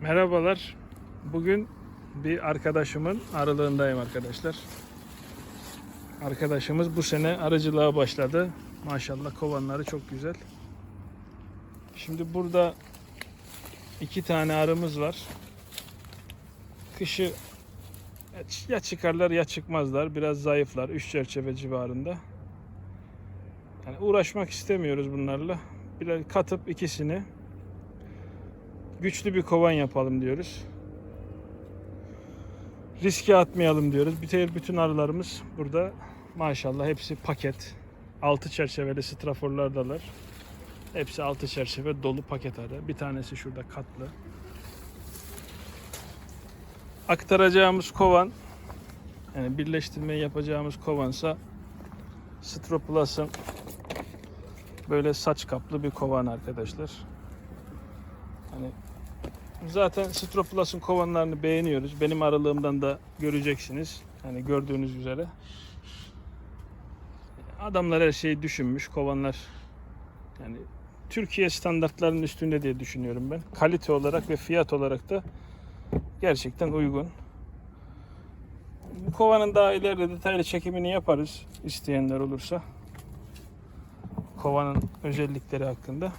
Merhabalar. Bugün bir arkadaşımın aralığındayım arkadaşlar. Arkadaşımız bu sene arıcılığa başladı. Maşallah kovanları çok güzel. Şimdi burada iki tane arımız var. Kışı ya çıkarlar ya çıkmazlar. Biraz zayıflar. Üç çerçeve civarında. Yani uğraşmak istemiyoruz bunlarla. Biraz katıp ikisini güçlü bir kovan yapalım diyoruz. Riske atmayalım diyoruz. Bir bütün arılarımız burada maşallah hepsi paket. Altı çerçeveli straforlardalar. Hepsi altı çerçeve dolu paket arı. Bir tanesi şurada katlı. Aktaracağımız kovan yani birleştirmeyi yapacağımız kovansa Stroplus'ın böyle saç kaplı bir kovan arkadaşlar. Hani zaten Stroplus'un kovanlarını beğeniyoruz. Benim aralığımdan da göreceksiniz. Hani gördüğünüz üzere. Adamlar her şeyi düşünmüş. Kovanlar yani Türkiye standartlarının üstünde diye düşünüyorum ben. Kalite olarak ve fiyat olarak da gerçekten uygun. Bu kovanın daha ileride detaylı çekimini yaparız isteyenler olursa. Kovanın özellikleri hakkında.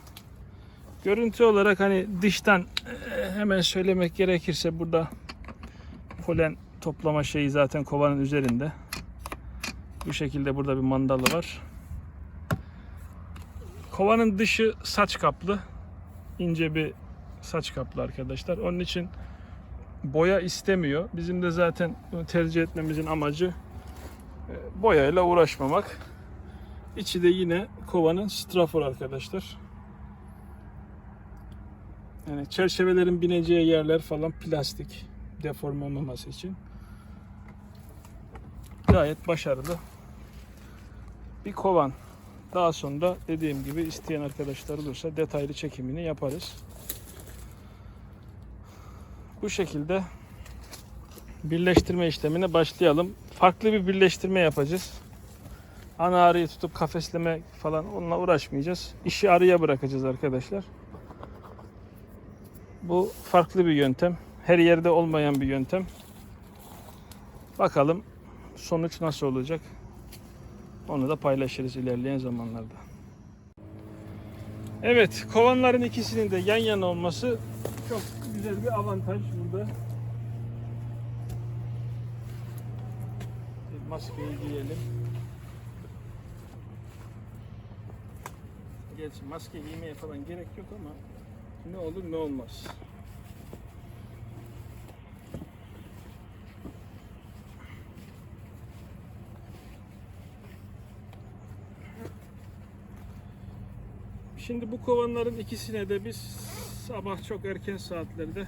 Görüntü olarak hani dıştan e, hemen söylemek gerekirse burada polen toplama şeyi zaten kovanın üzerinde. Bu şekilde burada bir mandalı var. Kovanın dışı saç kaplı. ince bir saç kaplı arkadaşlar. Onun için boya istemiyor. Bizim de zaten tercih etmemizin amacı e, boyayla uğraşmamak. İçi de yine kovanın strafor arkadaşlar. Yani çerçevelerin bineceği yerler falan plastik deforme olmaması için. Gayet başarılı bir kovan. Daha sonra dediğim gibi isteyen arkadaşlar olursa detaylı çekimini yaparız. Bu şekilde birleştirme işlemine başlayalım. Farklı bir birleştirme yapacağız. Ana arıyı tutup kafesleme falan onunla uğraşmayacağız. İşi arıya bırakacağız arkadaşlar. Bu farklı bir yöntem. Her yerde olmayan bir yöntem. Bakalım sonuç nasıl olacak. Onu da paylaşırız ilerleyen zamanlarda. Evet, kovanların ikisinin de yan yana olması çok güzel bir avantaj burada. Maskeyi giyelim. Gerçi maske giymeye falan gerek yok ama ne olur ne olmaz. Şimdi bu kovanların ikisine de biz sabah çok erken saatlerde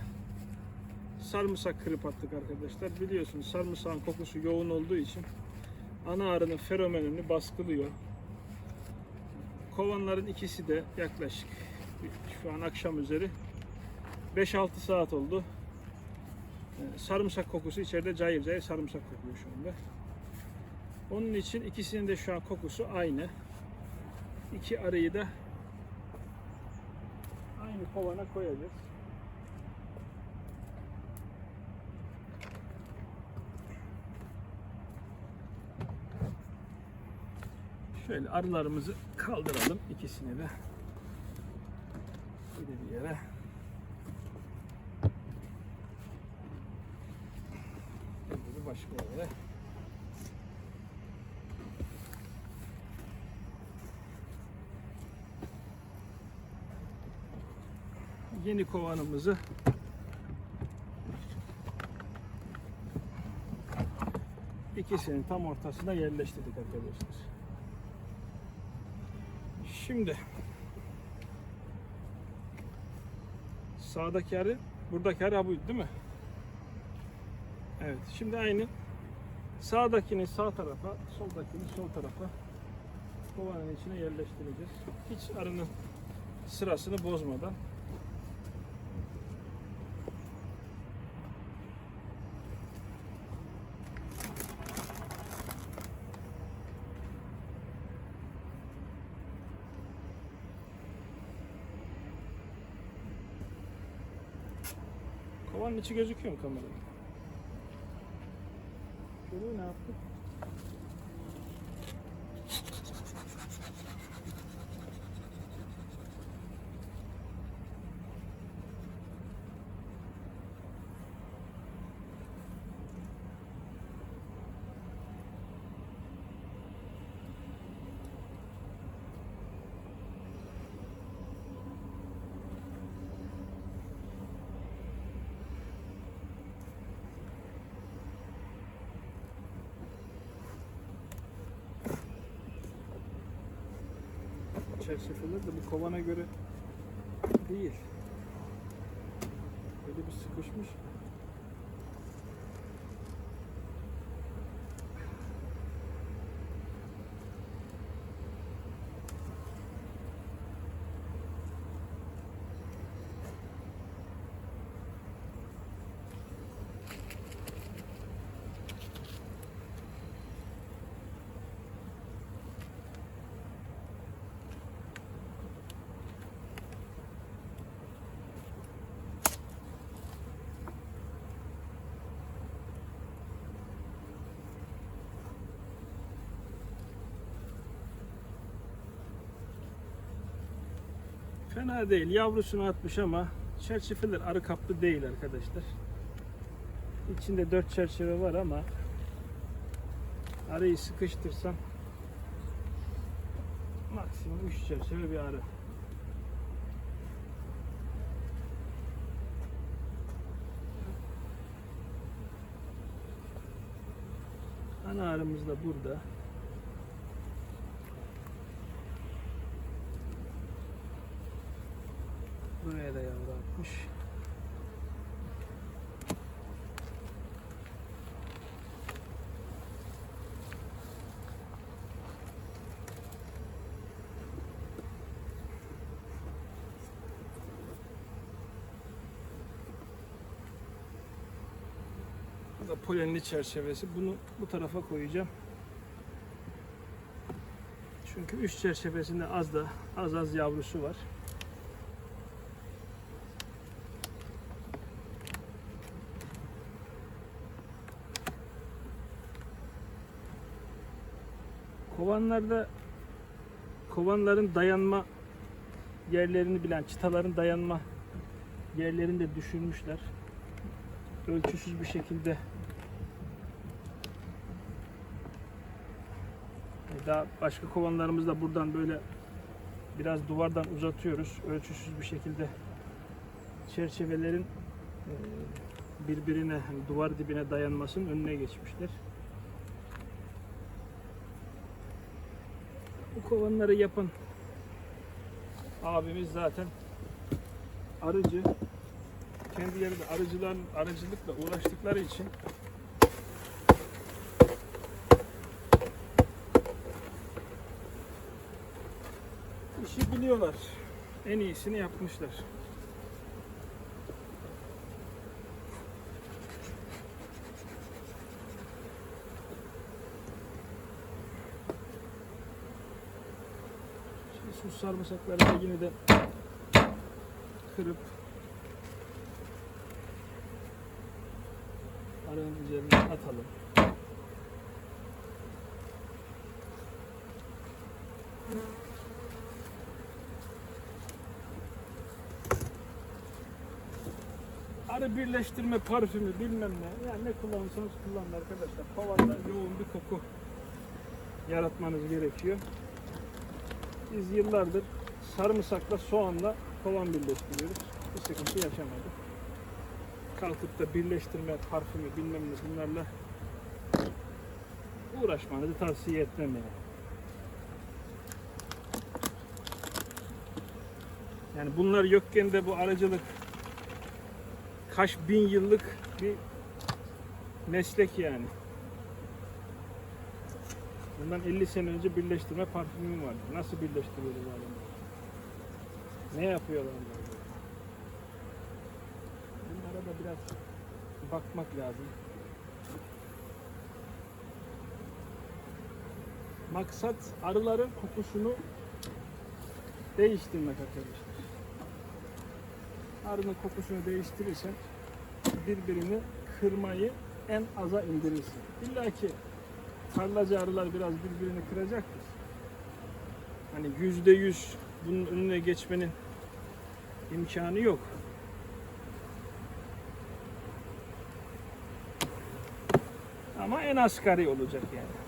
sarımsak kırıp attık arkadaşlar. Biliyorsunuz sarımsağın kokusu yoğun olduğu için ana arının feromenini baskılıyor. Kovanların ikisi de yaklaşık şu an akşam üzeri 5-6 saat oldu. Ee, Sarımsak kokusu içeride cayır cayır sarımsak kokuyor şu anda. Onun için ikisinin de şu an kokusu aynı. İki arıyı da aynı kovana koyacağız. Şöyle arılarımızı kaldıralım ikisini de. De bir yere. De bir başka yere. Yeni kovanımızı ikisinin tam ortasına yerleştirdik arkadaşlar. Şimdi sağdaki arı buradaki arı buydu değil mi? Evet. Şimdi aynı sağdakini sağ tarafa, soldakini sol tarafa kovanın içine yerleştireceğiz. Hiç arının sırasını bozmadan. Kovanın içi gözüküyor mu kamerada? Şöyle ne yaptı? Çerçeveler de bu kovana göre değil. Böyle bir sıkışmış. Fena değil. Yavrusunu atmış ama çerçeveler arı kaplı değil arkadaşlar. İçinde dört çerçeve var ama arıyı sıkıştırsam maksimum üç çerçeve bir arı. Ana arımız da burada. Buraya Bu da polenli çerçevesi. Bunu bu tarafa koyacağım. Çünkü üst çerçevesinde az da az az yavrusu var. Kovanlarda kovanların dayanma yerlerini bilen, çıtaların dayanma yerlerini de düşürmüşler. Ölçüsüz bir şekilde daha başka kovanlarımızda buradan böyle biraz duvardan uzatıyoruz. Ölçüsüz bir şekilde çerçevelerin e, birbirine hani duvar dibine dayanmasının önüne geçmişler. Kovanları yapan abimiz zaten arıcı. Kendileri de arıcılar, arıcılıkla uğraştıkları için işi biliyorlar. En iyisini yapmışlar. Şimdi sus sarımsakları da yine de kırıp arının üzerine atalım. Arı birleştirme parfümü bilmem ne. Yani ne kullanırsanız kullanın arkadaşlar. Kovanda yoğun bir koku yaratmanız gerekiyor. Biz yıllardır sarımsakla soğanla kovan birleştiriyoruz. Bir sıkıntı yaşamadık. Kalkıp da birleştirme parfümü bilmem ne bunlarla uğraşmanızı tavsiye etmem yani. Yani bunlar yokken de bu aracılık kaç bin yıllık bir meslek yani. Bundan 50 sene önce birleştirme parfümüm vardı. Nasıl birleştiriyoruz adamı? Ne yapıyorlar böyle? Bunlara da biraz bakmak lazım. Maksat arıların kokusunu değiştirmek arkadaşlar. Arının kokusunu değiştirirsen birbirini kırmayı en aza indirirsin. İlla ki tarlacı arılar biraz birbirini kıracaktır. Hani yüzde yüz bunun önüne geçmenin imkanı yok. Ama en asgari olacak yani.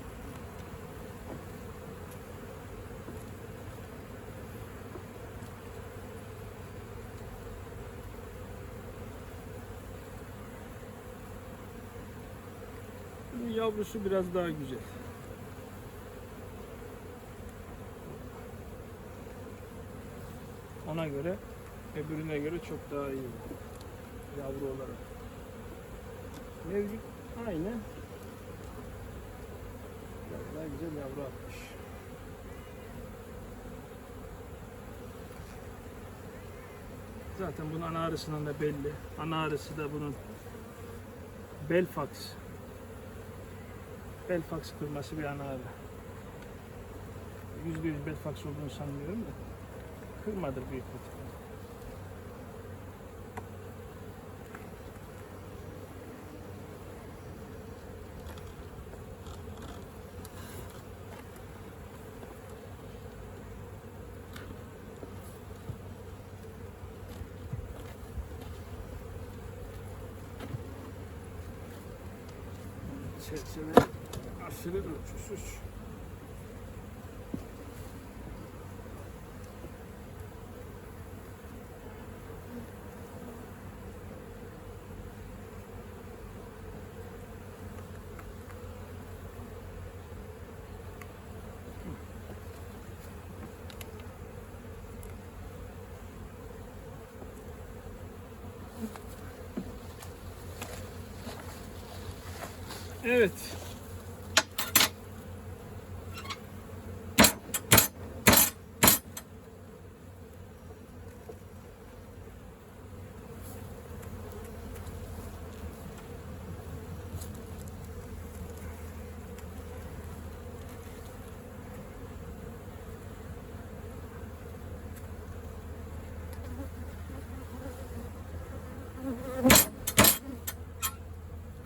Bunun yavrusu biraz daha güzel. Ona göre öbürüne göre çok daha iyi yavru olarak. Mevcut aynı. Biraz daha güzel yavru atmış. Zaten bunun ana arısından da belli. Ana arısı da bunun Belfax. Belfax kırması bir ana arı. Yüzde yüz Belfax olduğunu sanmıyorum da. Kırmadır büyük ihtimalle. çerçeve aşırı ölçüsüz. Evet.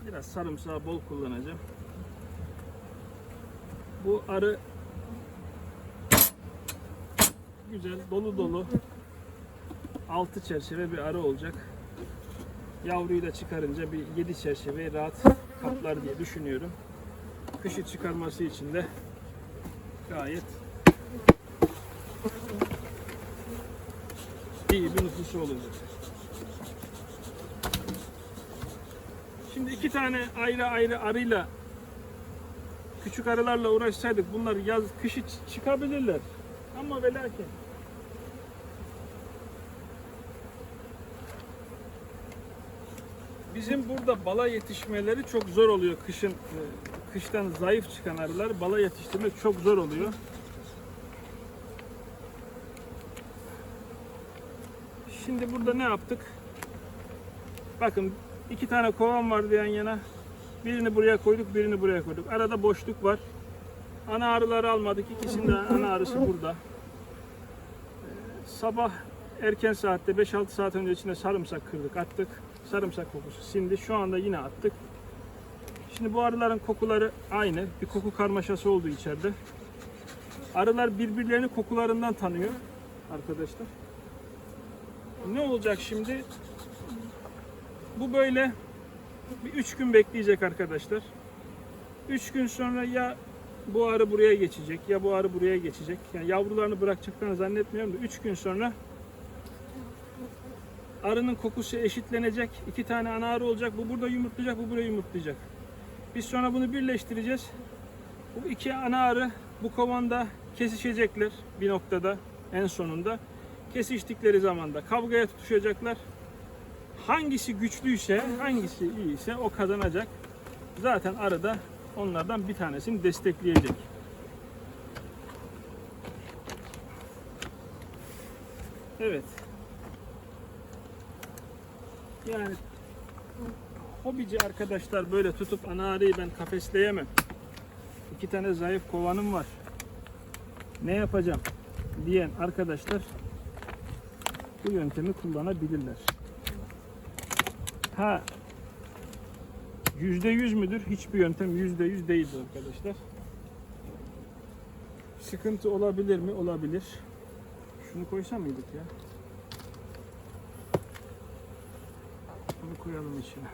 Biraz sarımsağı bol kullanacağım. Bu arı güzel, dolu dolu altı çerçeve bir arı olacak. Yavruyu da çıkarınca bir yedi çerçeveyi rahat kaplar diye düşünüyorum. Kışı çıkarması için de gayet iyi bir nüfusu olacak. Şimdi iki tane ayrı ayrı arıyla küçük arılarla uğraşsaydık bunlar yaz kışı çıkabilirler. Ama ve lakin bizim burada bala yetişmeleri çok zor oluyor kışın e, kıştan zayıf çıkan arılar bala yetiştirmek çok zor oluyor. Şimdi burada ne yaptık? Bakın iki tane kovan vardı yan yana. Birini buraya koyduk, birini buraya koyduk. Arada boşluk var. Ana arıları almadık. İkisinin de ana arısı burada. Ee, Sabah erken saatte 5-6 saat önce içinde sarımsak kırdık, attık. Sarımsak kokusu sindi. Şu anda yine attık. Şimdi bu arıların kokuları aynı. Bir koku karmaşası oldu içeride. Arılar birbirlerini kokularından tanıyor arkadaşlar. Ne olacak şimdi? Bu böyle bir üç gün bekleyecek arkadaşlar. Üç gün sonra ya bu arı buraya geçecek ya bu arı buraya geçecek. Yani yavrularını bırakacaklarını zannetmiyorum da üç gün sonra arının kokusu eşitlenecek. İki tane ana arı olacak. Bu burada yumurtlayacak, bu buraya yumurtlayacak. Biz sonra bunu birleştireceğiz. Bu iki ana arı bu kovanda kesişecekler bir noktada en sonunda. Kesiştikleri zaman da kavgaya tutuşacaklar hangisi güçlüyse, hangisi iyiyse o kazanacak. Zaten arada onlardan bir tanesini destekleyecek. Evet. Yani hobici arkadaşlar böyle tutup ana arıyı ben kafesleyemem. İki tane zayıf kovanım var. Ne yapacağım diyen arkadaşlar bu yöntemi kullanabilirler. Ha yüzde yüz müdür? Hiçbir yöntem yüzde yüz değildir arkadaşlar. Sıkıntı olabilir mi? Olabilir. Şunu koysam mıydık ya? Bunu koyalım içine.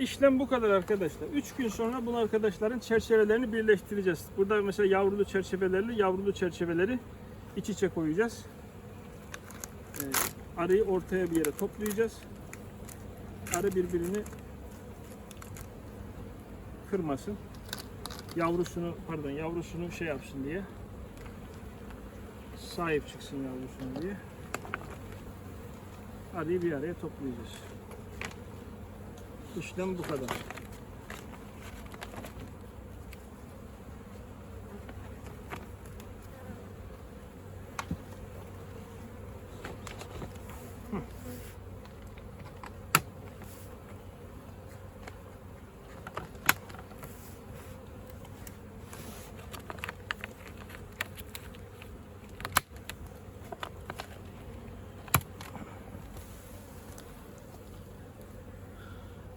İşlem bu kadar arkadaşlar. 3 gün sonra bu arkadaşların çerçevelerini birleştireceğiz. Burada mesela yavrulu çerçevelerle yavrulu çerçeveleri iç içe koyacağız. Arıyı ortaya bir yere toplayacağız. Arı birbirini kırmasın. Yavrusunu pardon yavrusunu şey yapsın diye. Sahip çıksın yavrusuna diye. Arıyı bir araya toplayacağız. İşlem bu kadar.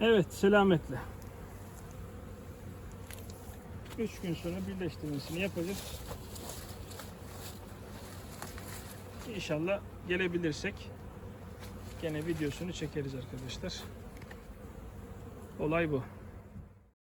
Evet, selametle. 3 gün sonra birleştirmesini yapacağız. İnşallah gelebilirsek gene videosunu çekeriz arkadaşlar. Olay bu.